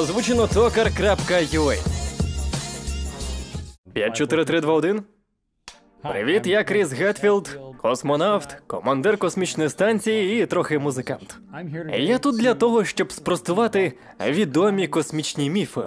Озвучено токар.ua 54321 Привіт, я Кріс Гетфілд, космонавт, командир космічної станції і трохи музикант. Я тут для того, щоб спростувати відомі космічні міфи.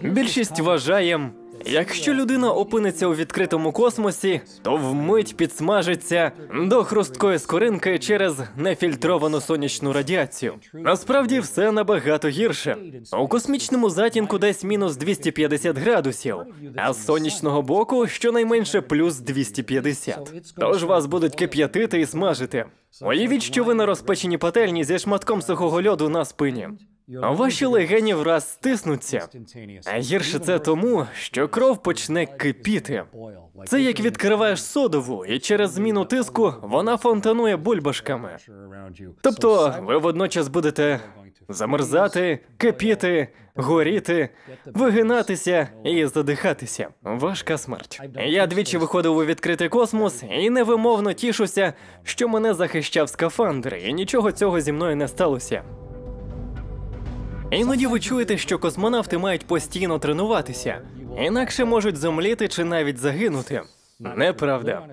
Більшість вважає, якщо людина опиниться у відкритому космосі, то вмить підсмажиться до хрусткої скоринки через нефільтровану сонячну радіацію. Насправді все набагато гірше. У космічному затінку десь мінус 250 градусів, а з сонячного боку щонайменше плюс 250. Тож вас будуть кип'ятити і смажити. Уявіть, що ви на розпеченій пательні зі шматком сухого льоду на спині. Ваші легені враз стиснуться. А гірше це тому, що кров почне кипіти. Це як відкриваєш содову, і через зміну тиску вона фонтанує бульбашками. Тобто ви водночас будете замерзати, кипіти, горіти, вигинатися і задихатися. Важка смерть. Я двічі виходив у відкритий космос і невимовно тішуся, що мене захищав скафандр, і нічого цього зі мною не сталося. Іноді ви чуєте, що космонавти мають постійно тренуватися, інакше можуть зомліти чи навіть загинути. Неправда.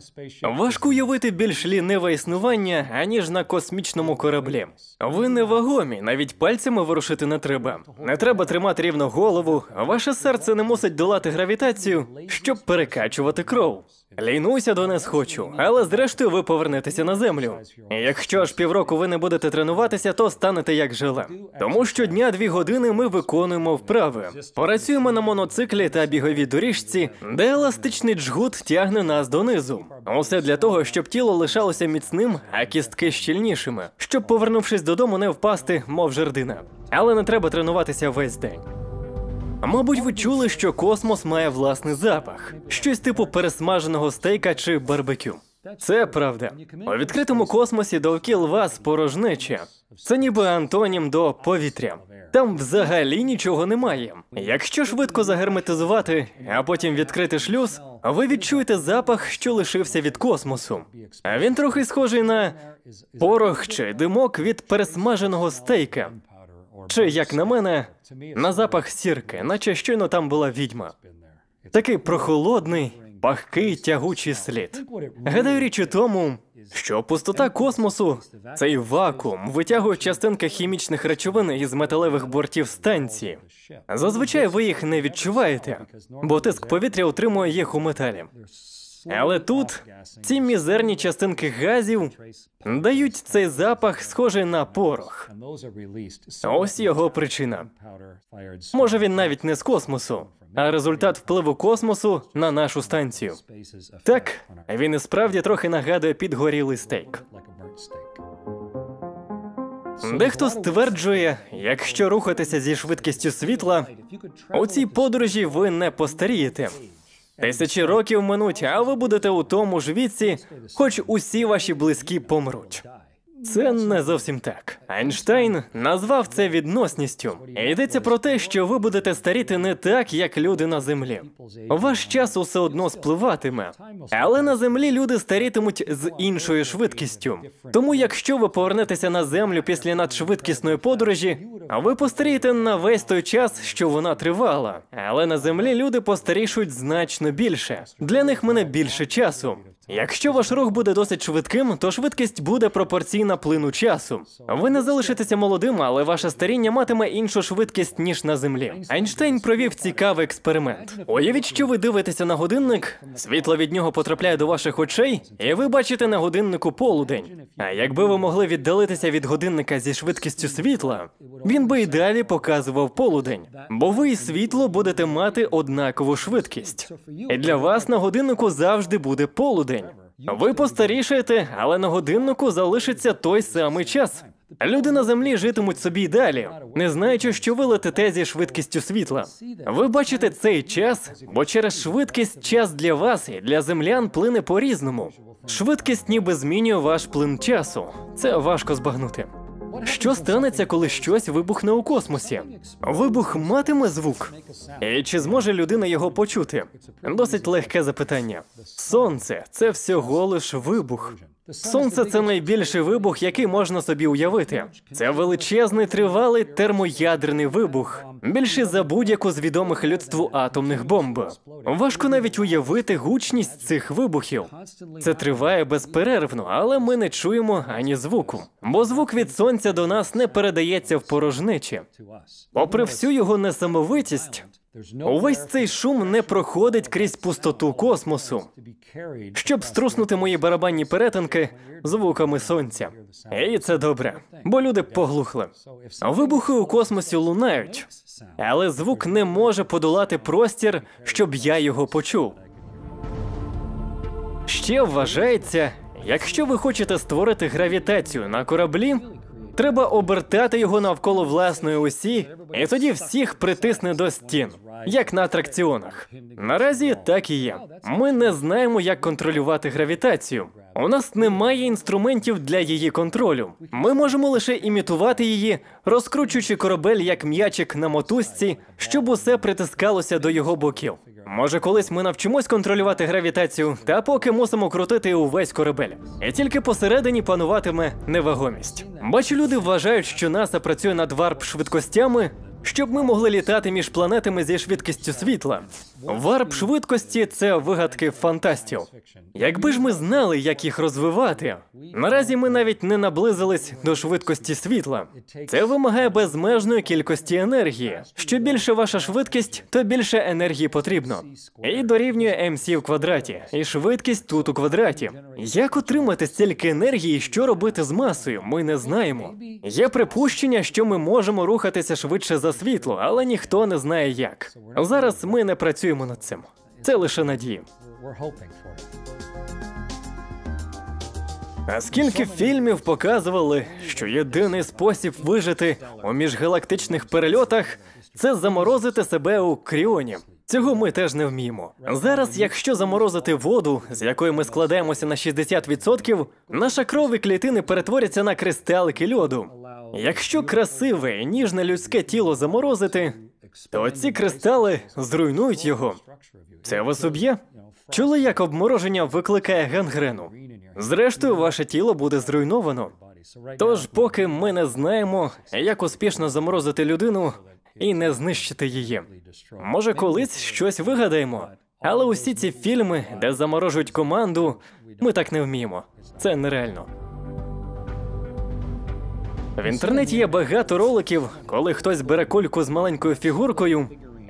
Важко уявити більш ліниве існування, аніж на космічному кораблі. Ви невагомі, навіть пальцями ворушити не треба. Не треба тримати рівно голову, ваше серце не мусить долати гравітацію, щоб перекачувати кров. Лінуся до не схочу, але зрештою ви повернетеся на землю. Якщо ж півроку ви не будете тренуватися, то станете як желе. Тому щодня дві години ми виконуємо вправи. Працюємо на моноциклі та біговій доріжці, де еластичний джгут тягне нас донизу. Усе для того, щоб тіло лишалося міцним, а кістки щільнішими, щоб, повернувшись додому, не впасти, мов жердина. Але не треба тренуватися весь день. Мабуть, ви чули, що космос має власний запах, щось типу пересмаженого стейка чи барбекю. Це правда. У відкритому космосі довкіл вас порожнеча. Це ніби антонім до повітря. Там взагалі нічого немає. Якщо швидко загерметизувати, а потім відкрити шлюз, ви відчуєте запах, що лишився від космосу. Він трохи схожий на порох чи димок від пересмаженого стейка. Чи, як на мене, на запах сірки, наче щойно там була відьма. Такий прохолодний, пахкий тягучий слід. Гадаю, річ у тому, що пустота космосу, цей вакуум, витягує частинки хімічних речовин із металевих бортів станції. Зазвичай ви їх не відчуваєте, бо тиск повітря утримує їх у металі. Але тут ці мізерні частинки газів дають цей запах, схожий на порох. Ось його причина. Може, він навіть не з космосу, а результат впливу космосу на нашу станцію. Так, він і справді трохи нагадує підгорілий стейк. Дехто стверджує, якщо рухатися зі швидкістю світла, у цій подорожі ви не постарієте. Тисячі років минуть, а ви будете у тому ж віці, хоч усі ваші близькі помруть. Це не зовсім так. Айнштейн назвав це відносністю. Йдеться про те, що ви будете старіти не так, як люди на землі. Ваш час усе одно спливатиме, але на землі люди старітимуть з іншою швидкістю. Тому, якщо ви повернетеся на землю після надшвидкісної подорожі, ви постарієте на весь той час, що вона тривала. Але на землі люди постарішують значно більше. Для них мене більше часу. Якщо ваш рух буде досить швидким, то швидкість буде пропорційна плину часу. Ви не залишитеся молодим, але ваше старіння матиме іншу швидкість ніж на землі. Айнштейн провів цікавий експеримент. Уявіть, що ви дивитеся на годинник, світло від нього потрапляє до ваших очей, і ви бачите на годиннику полудень. А якби ви могли віддалитися від годинника зі швидкістю світла, він би й далі показував полудень, бо ви і світло будете мати однакову швидкість. І для вас на годиннику завжди буде полудень. Ви постарішаєте, але на годиннику залишиться той самий час. Люди на землі житимуть собі й далі, не знаючи, що ви летите зі швидкістю світла. Ви бачите цей час, бо через швидкість час для вас і для землян плине по-різному. Швидкість ніби змінює ваш плин часу. Це важко збагнути. Що станеться, коли щось вибухне у космосі? Вибух матиме звук. І чи зможе людина його почути? Досить легке запитання. Сонце це всього лиш вибух. Сонце це найбільший вибух, який можна собі уявити. Це величезний тривалий термоядерний вибух, більший за будь-яку з відомих людству атомних бомб. Важко навіть уявити гучність цих вибухів. Це триває безперервно, але ми не чуємо ані звуку. Бо звук від сонця до нас не передається в порожнечі. Попри всю його несамовитість, увесь цей шум не проходить крізь пустоту космосу, щоб струснути мої барабанні перетинки звуками сонця. І це добре, бо люди поглухли. Вибухи у космосі лунають, але звук не може подолати простір, щоб я його почув. Ще вважається, якщо ви хочете створити гравітацію на кораблі, треба обертати його навколо власної осі, і тоді всіх притисне до стін, як на атракціонах. Наразі так і є. Ми не знаємо, як контролювати гравітацію. У нас немає інструментів для її контролю. Ми можемо лише імітувати її, розкручуючи корабель як м'ячик на мотузці, щоб усе притискалося до його боків. Може, колись ми навчимось контролювати гравітацію, та поки мусимо крутити увесь корабель. І тільки посередині пануватиме невагомість. Бачу, люди вважають, що НАСА працює над варп швидкостями, щоб ми могли літати між планетами зі швидкістю світла. Варп швидкості це вигадки фантастів. Якби ж ми знали, як їх розвивати, наразі ми навіть не наблизились до швидкості світла. Це вимагає безмежної кількості енергії. Що більше ваша швидкість, то більше енергії потрібно. І дорівнює МС в квадраті, і швидкість тут у квадраті. Як отримати стільки енергії, що робити з масою? Ми не знаємо. Є припущення, що ми можемо рухатися швидше за світло, але ніхто не знає як. Зараз ми не працюємо над цим. Це лише надії. А скільки фільмів показували, що єдиний спосіб вижити у міжгалактичних перельотах це заморозити себе у кріоні. Цього ми теж не вміємо. Зараз, якщо заморозити воду, з якої ми складаємося на 60%, наша кров і клітини перетворяться на кристалики льоду. Якщо красиве і ніжне людське тіло заморозити, то ці кристали зруйнують його. Це вас уб'є? Чули, як обмороження викликає гангрену? Зрештою, ваше тіло буде зруйновано. Тож, поки ми не знаємо, як успішно заморозити людину і не знищити її. Може, колись щось вигадаємо. Але усі ці фільми, де заморожують команду, ми так не вміємо. Це нереально. В інтернеті є багато роликів, коли хтось бере кульку з маленькою фігуркою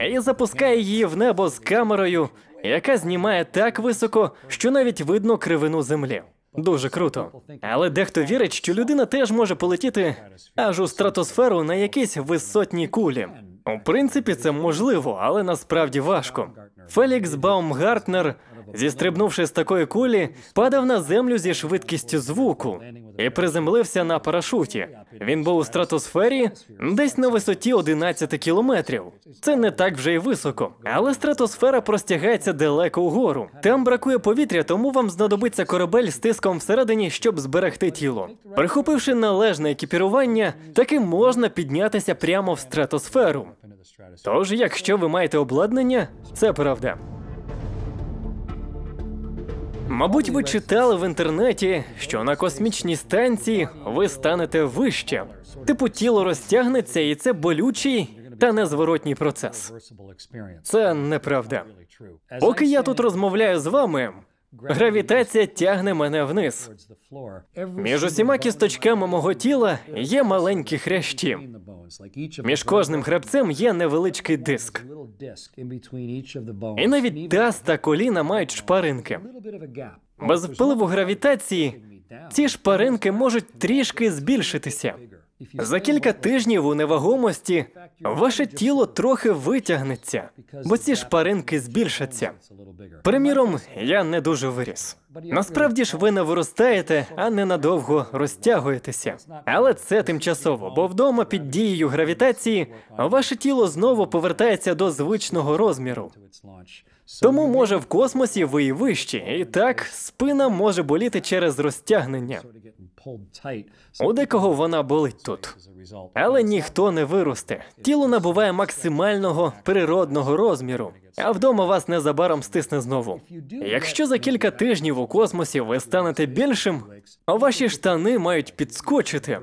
і запускає її в небо з камерою, яка знімає так високо, що навіть видно кривину землі. Дуже круто. Але дехто вірить, що людина теж може полетіти аж у стратосферу на якійсь висотній кулі. У принципі, це можливо, але насправді важко. Фелікс Баумгартнер, зістрибнувши з такої кулі, падав на землю зі швидкістю звуку і приземлився на парашуті. Він був у стратосфері десь на висоті 11 кілометрів. Це не так вже й високо, але стратосфера простягається далеко угору. Там бракує повітря, тому вам знадобиться корабель з тиском всередині, щоб зберегти тіло. Прихопивши належне екіпірування, таки можна піднятися прямо в стратосферу. Тож, якщо ви маєте обладнання, це правда. Мабуть, ви читали в інтернеті, що на космічній станції ви станете вище. Типу тіло розтягнеться, і це болючий та незворотній процес. Це неправда. Поки я тут розмовляю з вами, гравітація тягне мене вниз. Між усіма кісточками мого тіла є маленькі хрящі. Між кожним хребцем є невеличкий диск. І навіть таз та коліна мають шпаринки. Без впливу гравітації ці шпаринки можуть трішки збільшитися. За кілька тижнів у невагомості ваше тіло трохи витягнеться, бо ці шпаринки збільшаться. Приміром, я не дуже виріс. Насправді ж ви не виростаєте, а ненадовго розтягуєтеся. Але це тимчасово, бо вдома під дією гравітації ваше тіло знову повертається до звичного розміру. Тому, може, в космосі ви і вищі, і так спина може боліти через розтягнення. У декого вона болить тут. Але ніхто не виросте. Тіло набуває максимального природного розміру, а вдома вас незабаром стисне знову. Якщо за кілька тижнів у космосі ви станете більшим, ваші штани мають підскочити.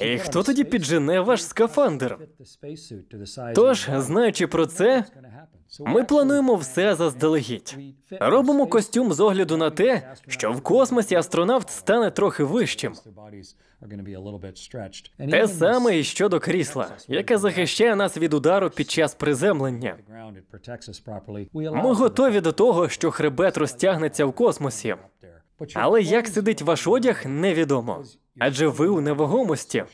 І хто тоді піджене ваш скафандр? Тож, знаючи про це, ми плануємо все заздалегідь. Робимо костюм з огляду на те, що в космосі астронавт стане трохи вищим. Те саме і щодо крісла, яке захищає нас від удару під час приземлення. Ми готові до того, що хребет розтягнеться в космосі. Але як сидить ваш одяг, невідомо. Адже ви у невагомості.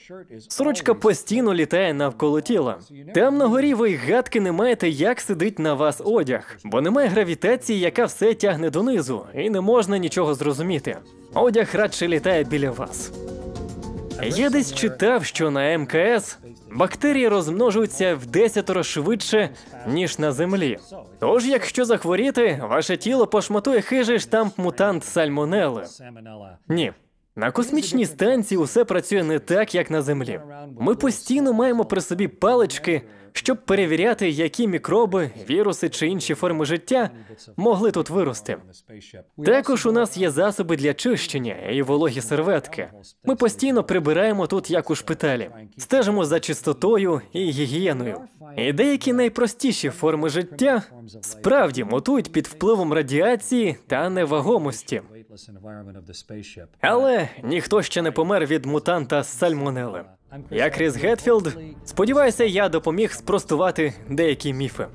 Сорочка постійно літає навколо тіла. Там на горі ви гадки не маєте, як сидить на вас одяг, бо немає гравітації, яка все тягне донизу, і не можна нічого зрозуміти. Одяг радше літає біля вас. Я десь читав, що на МКС бактерії розмножуються в десятеро швидше, ніж на землі. Тож, якщо захворіти, ваше тіло пошматує хижий штамп мутант сальмонели. Ні. На космічній станції усе працює не так, як на землі. Ми постійно маємо при собі палички, щоб перевіряти, які мікроби, віруси чи інші форми життя могли тут вирости. Також у нас є засоби для чищення і вологі серветки. Ми постійно прибираємо тут, як у шпиталі, стежимо за чистотою і гігієною. І деякі найпростіші форми життя справді мутують під впливом радіації та невагомості. Але ніхто ще не помер від мутанта сальмонели. Я Кріс Гетфілд. Сподіваюся, я допоміг спростувати деякі міфи.